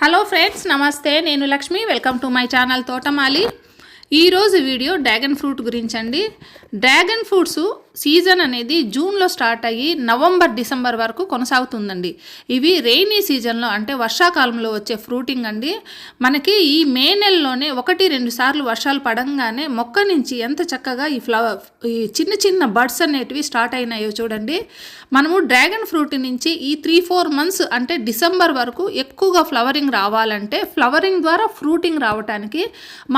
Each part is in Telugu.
హలో ఫ్రెండ్స్ నమస్తే. నేను Lakshmi. Welcome to my channel Thotamali ఈరోజు వీడియో డ్రాగన్ ఫ్రూట్ గురించి అండి డ్రాగన్ ఫ్రూట్స్ సీజన్ అనేది జూన్లో స్టార్ట్ అయ్యి నవంబర్ డిసెంబర్ వరకు కొనసాగుతుందండి. ఇవి రెయినీ సీజన్లో అంటే వర్షాకాలంలో వచ్చే ఫ్రూటింగ్ అండి. మనకి ఈ మే నెలలోనే ఒకటి రెండు సార్లు వర్షాలు పడంగానే మొక్క నుంచి ఎంత చక్కగా ఈ ఫ్లవర్ ఈ చిన్న చిన్న బడ్స్ అనేటివి స్టార్ట్ అయినాయో చూడండి. మనము డ్రాగన్ ఫ్రూట్ నుంచి ఈ త్రీ ఫోర్ మంత్స్ అంటే డిసెంబర్ వరకు ఎక్కువగా ఫ్లవరింగ్ రావాలంటే ఫ్లవరింగ్ ద్వారా ఫ్రూటింగ్ రావడానికి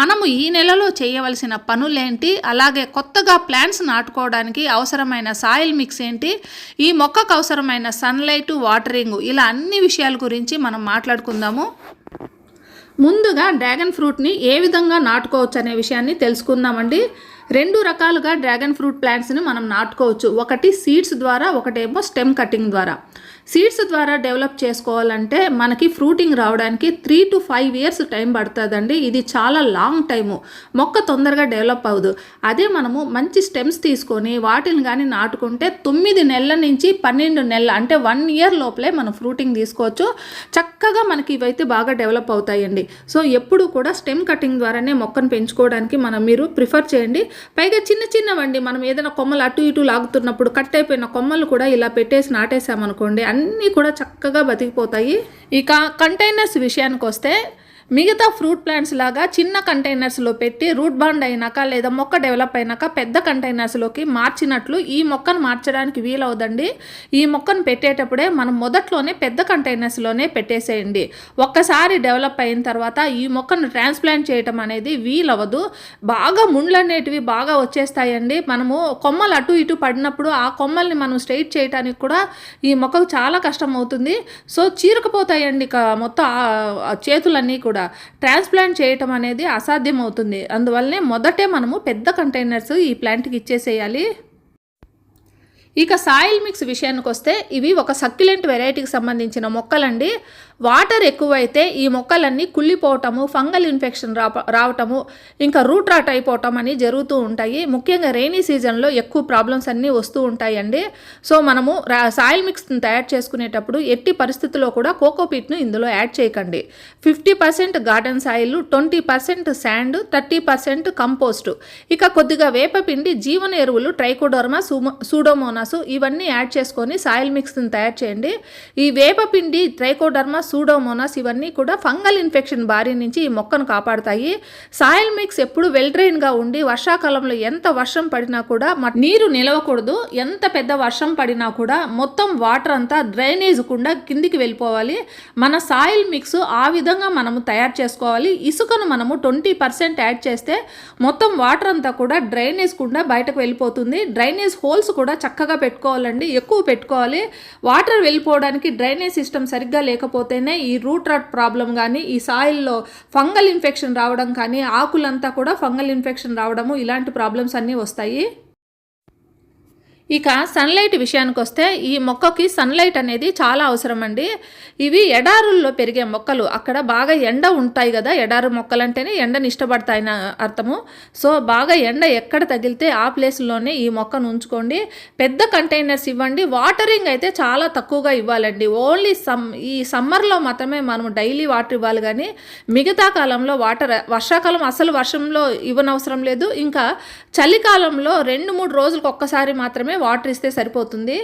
మనము ఈ నెలలో చేయవలసిన పనులేంటి? అలాగే కొత్తగా ప్లాంట్స్ నాటుకోవడానికి అవసరమైన సాయిల్ మిక్స్ ఏంటి? ఈ మొక్కకు అవసరమైన సన్లైట్ వాటరింగ్ ఇలా అన్ని విషయాల గురించి మనం మాట్లాడుకుందాము. ముందుగా డ్రాగన్ ఫ్రూట్ని ఏ విధంగా నాటుకోవచ్చు అనే విషయాన్ని తెలుసుకుందామండి. రెండు రకాలుగా డ్రాగన్ ఫ్రూట్ ప్లాంట్స్ని మనం నాటుకోవచ్చు. ఒకటి సీడ్స్ ద్వారా ఒకటేమో స్టెమ్ కటింగ్ ద్వారా. సీడ్స్ ద్వారా డెవలప్ చేసుకోవాలంటే మనకి ఫ్రూటింగ్ రావడానికి three to five years time పడుతుందండి. ఇది చాలా లాంగ్ టైము. మొక్క తొందరగా డెవలప్ అవ్వదు. అదే మనము మంచి స్టెమ్స్ తీసుకొని వాటిని కానీ నాటుకుంటే తొమ్మిది నెలల నుంచి పన్నెండు నెలల అంటే వన్ ఇయర్ లోపలే మనం ఫ్రూటింగ్ తీసుకోవచ్చు. చక్కగా మనకి ఇవైతే బాగా డెవలప్ అవుతాయండి. సో ఎప్పుడు కూడా స్టెమ్ కటింగ్ ద్వారానే మొక్కను పెంచుకోవడానికి మనం మీరు ప్రిఫర్ చేయండి. పైగా చిన్న చిన్నవండి. మనం ఏదైనా కొమ్మలు అటు ఇటు లాగుతున్నప్పుడు కట్ అయిపోయిన కొమ్మలు కూడా ఇలా పెట్టేసి నాటేసామనుకోండి అన్నీ కూడా చక్కగా బతికిపోతాయి. ఇక కంటైనర్స్ విషయానికి వస్తే మిగతా ఫ్రూట్ ప్లాంట్స్ లాగా చిన్న కంటైనర్స్లో పెట్టి రూట్ బాండ్ అయినాక లేదా మొక్క డెవలప్ అయినాక పెద్ద కంటైనర్స్లోకి మార్చినట్లు ఈ మొక్కను మార్చడానికి వీలవుదండి. ఈ మొక్కను పెట్టేటప్పుడే మనం మొదట్లోనే పెద్ద కంటైనర్స్లోనే పెట్టేసేయండి. ఒక్కసారి డెవలప్ అయిన తర్వాత ఈ మొక్కను ట్రాన్స్ప్లాంట్ చేయటం అనేది వీలవ్వదు. బాగా ముండ్లు అనేటివి బాగా వచ్చేస్తాయండి. మనము కొమ్మలు అటు ఇటు పడినప్పుడు ఆ కొమ్మల్ని మనం స్ట్రైట్ చేయడానికి కూడా ఈ మొక్కకు చాలా కష్టం అవుతుంది. సో చీరకపోతాయండి మొత్తం ఆ చేతులన్నీ కూడా. ట్రాన్స్ప్లాంట్ చేయటం అనేది అసాధ్యం అవుతుంది అందువల్లనే మొదటే మనము పెద్ద కంటైనర్స్ ఈ ప్లాంట్కి ఇచ్చేసేయాలి. ఇక సాయిల్ మిక్స్ విషయానికి వస్తే ఇవి ఒక సక్యులెంట్ వెరైటీకి సంబంధించిన మొక్కలండి. వాటర్ ఎక్కువైతే ఈ మొక్కలన్నీ కుళ్ళిపోవటము ఫంగల్ ఇన్ఫెక్షన్ రా రావటము ఇంకా రూట్ రాట్ అయిపోవటం అని జరుగుతూ ఉంటాయి. ముఖ్యంగా రైనీ సీజన్లో ఎక్కువ ప్రాబ్లమ్స్ అన్నీ వస్తూ ఉంటాయండి. సో మనము రా- సాయిల్ మిక్స్ని తయారు చేసుకునేటప్పుడు ఎట్టి పరిస్థితుల్లో కూడా కోకోపీట్ను ఇందులో యాడ్ చేయకండి. Fifty percent garden soil twenty percent sand thirty percent compost. ఇక కొద్దిగా వేపపిండి జీవన ఎరువులు ట్రైకోడోర్మా సూమో సూడోమోనాస్ ఇవన్నీ యాడ్ చేసుకొని సాయిల్ మిక్స్ని తయారు చేయండి. ఈ వేపపిండి ట్రైకోడర్మా సూడోమోనాస్ ఇవన్నీ కూడా ఫంగల్ ఇన్ఫెక్షన్ బారి నుంచి ఈ మొక్కను కాపాడుతాయి. సాయిల్ మిక్స్ ఎప్పుడు వెల్డ్రైన్గా ఉండి వర్షాకాలంలో ఎంత వర్షం పడినా కూడా నీరు నిలవకూడదు. ఎంత పెద్ద వర్షం పడినా కూడా మొత్తం వాటర్ అంతా డ్రైనేజ్ కుండా కిందికి వెళ్ళిపోవాలి. మన సాయిల్ మిక్స్ ఆ విధంగా మనము తయారు చేసుకోవాలి. ఇసుకను మనము ట్వంటీ పర్సెంట్ యాడ్ చేస్తే మొత్తం వాటర్ అంతా కూడా డ్రైనేజ్ కుండా బయటకు వెళ్ళిపోతుంది. డ్రైనేజ్ హోల్స్ కూడా చక్కగా పెట్టుకోవాలండి. ఎక్కువ పెట్టుకోవాలి. వాటర్ వెళ్ళిపోవడానికి డ్రైనేజ్ సిస్టమ్ సరిగ్గా లేకపోతేనే ఈ రూట్ రాట్ ప్రాబ్లం కానీ ఈ సాయిల్లో ఫంగల్ ఇన్ఫెక్షన్ రావడం కానీ ఆకులంతా కూడా ఫంగల్ ఇన్ఫెక్షన్ రావడము ఇలాంటి ప్రాబ్లమ్స్ అన్నీ వస్తాయి. ఇక సన్లైట్ విషయానికి వస్తే ఈ మొక్కకి సన్లైట్ అనేది చాలా అవసరం అండి ఇవి ఎడారుల్లో పెరిగే మొక్కలు. అక్కడ బాగా ఎండ ఉంటాయి కదా ఎడారు మొక్కలు అంటేనే ఎండని ఇష్టపడతాయని అర్థము. సో బాగా ఎండ ఎక్కడ తగిలితే ఆ ప్లేస్లోనే ఈ మొక్కను ఉంచుకోండి. పెద్ద కంటైనర్స్ ఇవ్వండి. వాటరింగ్ అయితే చాలా తక్కువగా ఇవ్వాలండి. ఓన్లీ సమ్ ఈ సమ్మర్లో మాత్రమే మనం డైలీ వాటర్ ఇవ్వాలి కానీ మిగతా కాలంలో వాటర్ వర్షాకాలం అసలు వర్షంలో ఇవ్వనవసరం లేదు. ఇంకా చలికాలంలో రెండు మూడు రోజులకు ఒక్కసారి మాత్రమే వాటర్ ఇస్తే సరిపోతుంది.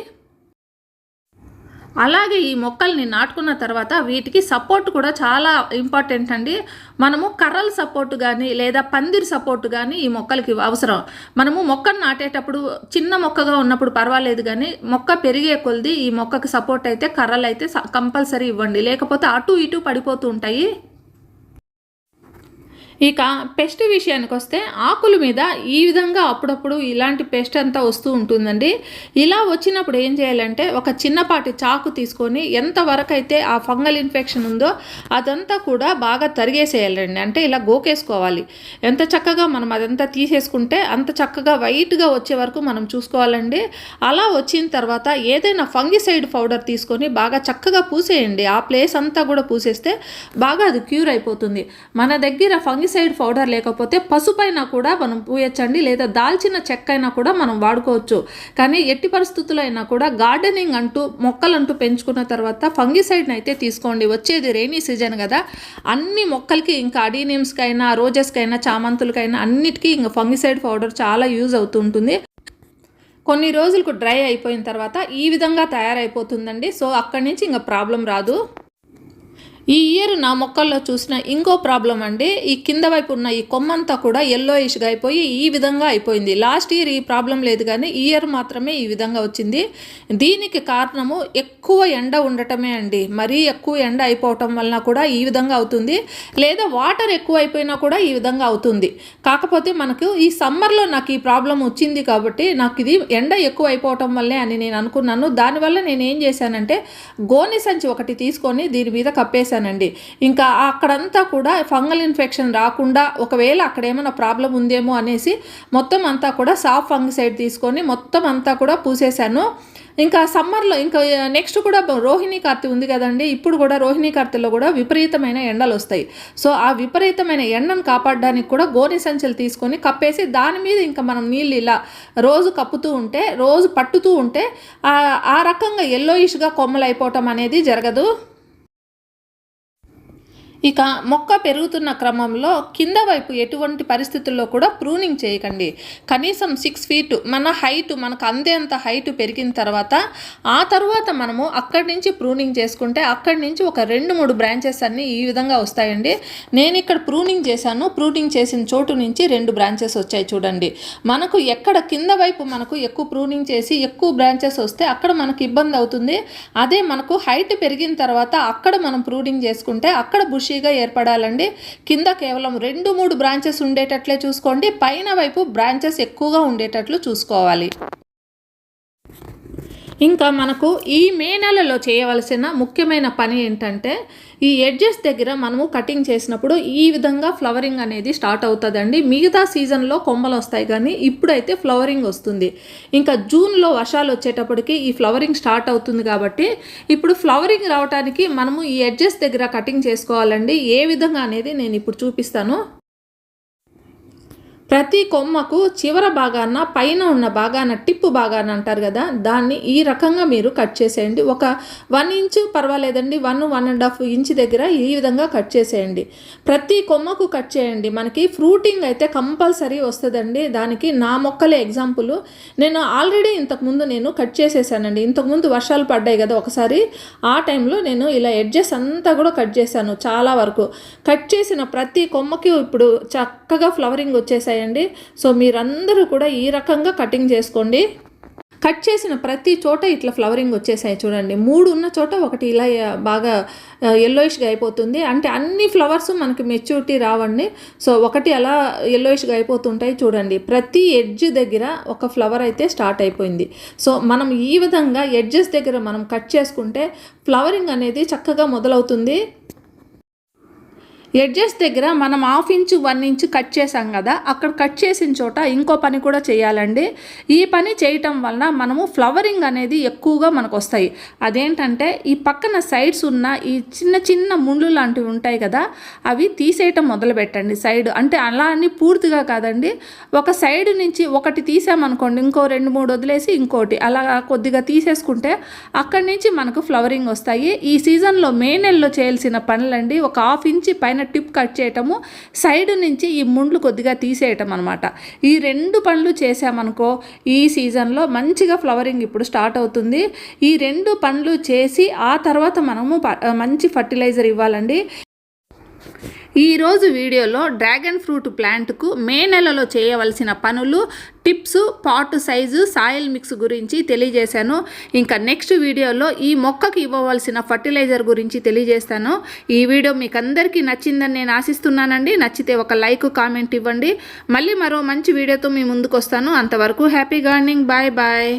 అలాగే ఈ మొక్కల్ని నాటుకున్న తర్వాత వీటికి సపోర్ట్ కూడా చాలా ఇంపార్టెంట్ అండి. మనము కర్రల సపోర్ట్ కానీ లేదా పందిరి సపోర్ట్ కానీ ఈ మొక్కలకి అవసరం. మనము మొక్కను నాటేటప్పుడు చిన్న మొక్కగా ఉన్నప్పుడు పర్వాలేదు కానీ మొక్క పెరిగే కొలది ఈ మొక్కకి సపోర్ట్ అయితే కర్రలు అయితే కంపల్సరీ ఇవ్వండి. లేకపోతే అటు ఇటు పడిపోతూ ఉంటాయి. ఇక పెస్ట్ విషయానికి వస్తే ఆకుల మీద ఈ విధంగా అప్పుడప్పుడు ఇలాంటి పెస్ట్ అంతా వస్తూ ఉంటుందండి. ఇలా వచ్చినప్పుడు ఏం చేయాలంటే ఒక చిన్నపాటి చాకు తీసుకొని ఎంతవరకు అయితే ఆ ఫంగల్ ఇన్ఫెక్షన్ ఉందో అదంతా కూడా బాగా తరిగేసేయాలండి. అంటే ఇలా గోకేసుకోవాలి. ఎంత చక్కగా మనం అదంతా తీసేసుకుంటే అంత చక్కగా వైట్గా వచ్చే వరకు మనం చూసుకోవాలండి. అలా వచ్చిన తర్వాత ఏదైనా ఫంగిసైడ్ పౌడర్ తీసుకొని బాగా చక్కగా పూసేయండి. ఆ ప్లేస్ అంతా కూడా పూసేస్తే బాగా అది క్యూర్ అయిపోతుంది. మన దగ్గర ఫంగి ఫంగిసైడ్ పౌడర్ లేకపోతే పసుపైనా కూడా మనం పూయచ్చండి లేదా దాల్చిన చెక్క అయినా కూడా మనం వాడుకోవచ్చు. కానీ ఎట్టి పరిస్థితుల్లో అయినా కూడా గార్డెనింగ్ అంటూ మొక్కలంటూ పెంచుకున్న తర్వాత ఫంగిసైడ్ని అయితే తీసుకోండి. వచ్చేది రెయినీ సీజన్ కదా. అన్ని మొక్కలకి ఇంకా అడీనియమ్స్కైనా రోజెస్కైనా చామంతులకైనా అన్నిటికీ ఇంకా ఫంగిసైడ్ పౌడర్ చాలా యూజ్ అవుతుంటుంది కొన్ని రోజులకు డ్రై అయిపోయిన తర్వాత ఈ విధంగా తయారైపోతుందండి. సో అక్కడి నుంచి ఇంకా ప్రాబ్లం రాదు. ఈ ఇయర్ నా మొక్కల్లో చూసిన ఇంకో ప్రాబ్లం అండి ఈ కింద వైపు ఉన్న ఈ కొమ్మంతా కూడా ఎల్లోయిష్గా అయిపోయి ఈ విధంగా అయిపోయింది. లాస్ట్ ఇయర్ ఈ ప్రాబ్లం లేదు కానీ ఈ ఇయర్ మాత్రమే ఈ విధంగా వచ్చింది. దీనికి కారణము ఎక్కువ ఎండ ఉండటమే అండి. మరీ ఎక్కువ ఎండ అయిపోవటం వలన కూడా ఈ విధంగా అవుతుంది. లేదా వాటర్ ఎక్కువ అయిపోయినా కూడా ఈ విధంగా అవుతుంది. కాకపోతే మనకు ఈ సమ్మర్లో నాకు ఈ ప్రాబ్లం వచ్చింది కాబట్టి నాకు ఇది ఎండ ఎక్కువ అయిపోవటం వల్లే అని నేను అనుకున్నాను. దానివల్ల నేను ఏం చేశానంటే గోనె సంచి ఒకటి తీసుకొని దీని మీద కప్పేసి కప్పేశానండి ఇంకా అక్కడంతా కూడా ఫంగల్ ఇన్ఫెక్షన్ రాకుండా ఒకవేళ అక్కడ ఏమైనా ప్రాబ్లం ఉందేమో అనేసి మొత్తం అంతా కూడా సాఫ్ ఫంగిసైడ్ తీసుకొని మొత్తం అంతా కూడా పూసేశాను. ఇంకా సమ్మర్లో ఇంకా నెక్స్ట్ కూడా రోహిణి కార్తె ఉంది కదండి. ఇప్పుడు కూడా రోహిణి కార్తెలో కూడా విపరీతమైన ఎండలు వస్తాయి. సో ఆ విపరీతమైన ఎండను కాపాడడానికి కూడా గోనె సంచులు తీసుకొని కప్పేసి దాని మీద ఇంకా మనం నీళ్ళు ఇలా రోజు కప్పుతూ ఉంటే రోజు పట్టుతూ ఉంటే ఆ రకంగా ఎల్లోయిష్గా కొమ్మలు అయిపోవటం అనేది జరగదు. ఇక మొక్క పెరుగుతున్న క్రమంలో కింద వైపు ఎటువంటి పరిస్థితుల్లో కూడా ప్రూనింగ్ చేయకండి. కనీసం సిక్స్ ఫీట్ మన హైట్ మనకు అందేంత హైట్ పెరిగిన తర్వాత ఆ తర్వాత మనము అక్కడి నుంచి ప్రూనింగ్ చేసుకుంటే అక్కడి నుంచి ఒక రెండు మూడు బ్రాంచెస్ అన్నీ ఈ విధంగా వస్తాయండి. నేను ఇక్కడ ప్రూనింగ్ చేశాను. ప్రూనింగ్ చేసిన చోటు నుంచి రెండు బ్రాంచెస్ వచ్చాయి చూడండి. మనకు ఎక్కడ కింద వైపు మనకు ఎక్కువ ప్రూనింగ్ చేసి ఎక్కువ బ్రాంచెస్ వస్తే అక్కడ మనకు ఇబ్బంది అవుతుంది. అదే మనకు హైట్ పెరిగిన తర్వాత అక్కడ మనం ప్రూనింగ్ చేసుకుంటే అక్కడ బుషీగా ఏర్పడాలండి. కింద కేవలం రెండు మూడు బ్రాంచెస్ ఉండేటట్లే చూసుకోండి. పైన వైపు బ్రాంచెస్ ఎక్కువగా ఉండేటట్లు చూసుకోవాలి. ఇంకా మనకు ఈ మే నెలలో చేయవలసిన ముఖ్యమైన పని ఏంటంటే ఈ ఎడ్జెస్ దగ్గర మనము కటింగ్ చేసినప్పుడు ఈ విధంగా ఫ్లవరింగ్ అనేది స్టార్ట్ అవుతుందండి. మిగతా సీజన్లో కొమ్మలు వస్తాయి కానీ ఇప్పుడైతే ఫ్లవరింగ్ వస్తుంది. ఇంకా జూన్లో వర్షాలు వచ్చేటప్పటికి ఈ ఫ్లవరింగ్ స్టార్ట్ అవుతుంది కాబట్టి ఇప్పుడు ఫ్లవరింగ్ రావడానికి మనము ఈ ఎడ్జెస్ దగ్గర కటింగ్ చేసుకోవాలండి. ఏ విధంగా అనేది నేను ఇప్పుడు చూపిస్తాను. ప్రతి కొమ్మకు చివర భాగాన పైన ఉన్న భాగాన టిప్పు భాగాన అంటారు కదా దాన్ని ఈ రకంగా మీరు కట్ చేసేయండి. ఒక వన్ ఇంచ్ పర్వాలేదండి one one and half inch దగ్గర ఈ విధంగా కట్ చేసేయండి. ప్రతి కొమ్మకు కట్ చేయండి. మనకి ఫ్రూటింగ్ అయితే కంపల్సరీ వస్తుందండి. దానికి నా మొక్కలే ఎగ్జాంపుల్. నేను ఆల్రెడీ ఇంతకుముందు నేను కట్ చేసేసానండి. ఇంతకుముందు వర్షాలు పడ్డాయి కదా ఒకసారి ఆ టైంలో నేను ఇలా ఎడ్జెస్ అంతా కూడా కట్ చేశాను చాలా వరకు. కట్ చేసిన ప్రతి కొమ్మకి ఇప్పుడు చక్కగా ఫ్లవరింగ్ వచ్చేసాయి వచ్చేసాయండి సో మీరందరూ కూడా ఈ రకంగా కటింగ్ చేసుకోండి. కట్ చేసిన ప్రతి చోట ఇట్లా ఫ్లవరింగ్ వచ్చేసాయి చూడండి. మూడు ఉన్న చోట ఒకటి ఇలా బాగా ఎల్లోయిష్గా అయిపోతుంది. అంటే అన్ని ఫ్లవర్స్ మనకి మెచ్యూరిటీ రావండి. సో ఒకటి అలా ఎల్లోయిష్గా అయిపోతుంటాయి చూడండి. ప్రతి ఎడ్జ్ దగ్గర ఒక ఫ్లవర్ అయితే స్టార్ట్ అయిపోయింది. సో మనం ఈ విధంగా ఎడ్జెస్ దగ్గర మనం కట్ చేసుకుంటే ఫ్లవరింగ్ అనేది చక్కగా మొదలవుతుంది. ఎడ్జెస్ దగ్గర మనం half inch one inch cut చేసాం కదా అక్కడ కట్ చేసిన చోట ఇంకో పని కూడా చేయాలండి. ఈ పని చేయటం వలన మనము ఫ్లవరింగ్ అనేది ఎక్కువగా మనకు వస్తాయి అదేంటంటే ఈ పక్కన సైడ్స్ ఉన్న ఈ చిన్న చిన్న ముళ్ళు లాంటివి ఉంటాయి కదా అవి తీసేయటం మొదలు పెట్టండి సైడ్. అంటే అలా అని పూర్తిగా కాదండి. ఒక సైడ్ నుంచి ఒకటి తీసామనుకోండి ఇంకో రెండు మూడు వదిలేసి ఇంకోటి. అలా కొద్దిగా తీసేసుకుంటే అక్కడి నుంచి మనకు ఫ్లవరింగ్ వస్తాయి. ఈ సీజన్లో మే నెలలో చేయాల్సిన పనులండి ఒక హాఫ్ ఇంచి పైన టిప్ కట్ చేయటము సైడ్ నుంచి ఈ ముండ్లు కొద్దిగా తీసేయటం అనమాట ఈ రెండు పనులు చేసామనుకో ఈ సీజన్లో మంచిగా ఫ్లవరింగ్ ఇప్పుడు స్టార్ట్ అవుతుంది. ఈ రెండు పనులు చేసి ఆ తర్వాత మనము మంచి ఫర్టిలైజర్ ఇవ్వాలండి. ఈరోజు వీడియోలో డ్రాగన్ ఫ్రూట్ ప్లాంట్కు మే నెలలో చేయవలసిన పనులు tips pot size soil mix గురించి తెలియజేశాను. ఇంకా నెక్స్ట్ వీడియోలో ఈ మొక్కకి ఇవ్వవలసిన ఫర్టిలైజర్ గురించి తెలియజేస్తాను. ఈ వీడియో మీకు అందరికీ నచ్చిందని నేను ఆశిస్తున్నానండి. నచ్చితే ఒక లైక్ కామెంట్ ఇవ్వండి. మళ్ళీ మరో మంచి వీడియోతో మీ ముందుకు వస్తాను అంతవరకు హ్యాపీ గార్డెనింగ్. Bye bye.